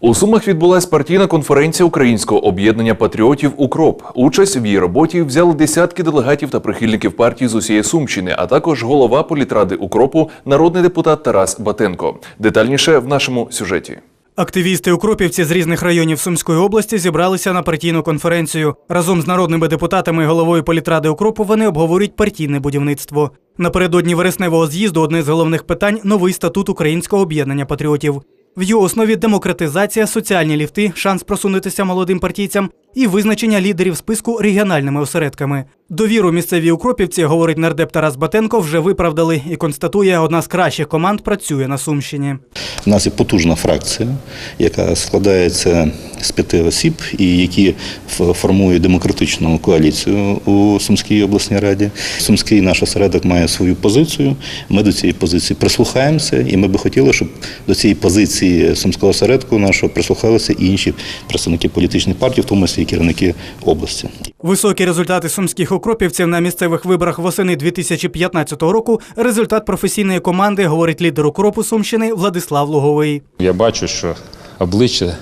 У Сумах відбулась партійна конференція Українського об'єднання патріотів Укроп. Участь в її роботі взяли десятки делегатів та прихильників партії з усієї Сумщини, а також голова політради Укропу, народний депутат Тарас Батенко. Детальніше в нашому сюжеті. Активісти укропівці з різних районів Сумської області зібралися на партійну конференцію. Разом з народними депутатами і головою політради укропу вони обговорюють партійне будівництво. Напередодні вересневого з'їзду одне з головних питань новий статут Українського об'єднання патріотів. В його основі демократизація, соціальні ліфти, шанс просунутися молодим партійцям і визначення лідерів списку регіональними осередками. Довіру місцевій укропівці, говорить нардеп Тарас Батенко, вже виправдали і констатує, одна з кращих команд працює на Сумщині. У нас є потужна фракція, яка складається з п'яти осіб, і які формують демократичну коаліцію у Сумській обласній раді. Сумський наш осередок має свою позицію. Ми до цієї позиції прислухаємося, і ми би хотіли, щоб до цієї позиції сумського осередку нашого прислухалися і інші представники політичних партій, в тому числі і керівники області. Високі результати сумських укропівців на місцевих виборах восени 2015 року результат професійної команди, говорить лідер укропу Сумщини Владислав Луговий. Я бачу, що обличчя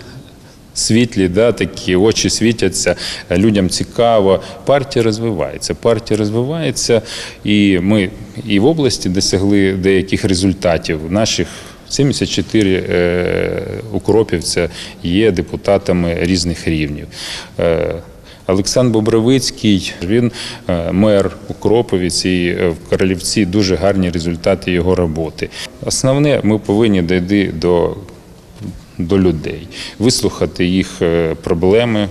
світлі, да, такі очі світяться, людям цікаво. Партія розвивається. Партія розвивається, і ми і в області досягли деяких результатів. Наших 74 е, укропівця є депутатами різних рівнів. Е, Олександр Бобровицький, він е, мер Укроповець і е, в Королівці дуже гарні результати його роботи. Основне, ми повинні дійти до, до людей, вислухати їх е, проблеми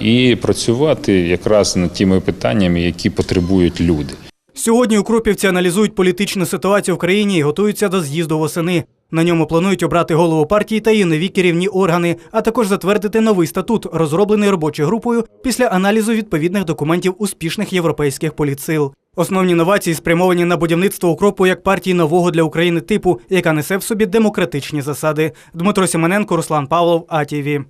і працювати якраз над тими питаннями, які потребують люди. Сьогодні укропівці аналізують політичну ситуацію в країні і готуються до з'їзду восени. На ньому планують обрати голову партії та її нові керівні органи, а також затвердити новий статут, розроблений робочою групою після аналізу відповідних документів успішних європейських політсил. Основні новації спрямовані на будівництво укропу як партії нового для України типу, яка несе в собі демократичні засади. Дмитро Сімененко, Руслан Павлов, АТВ.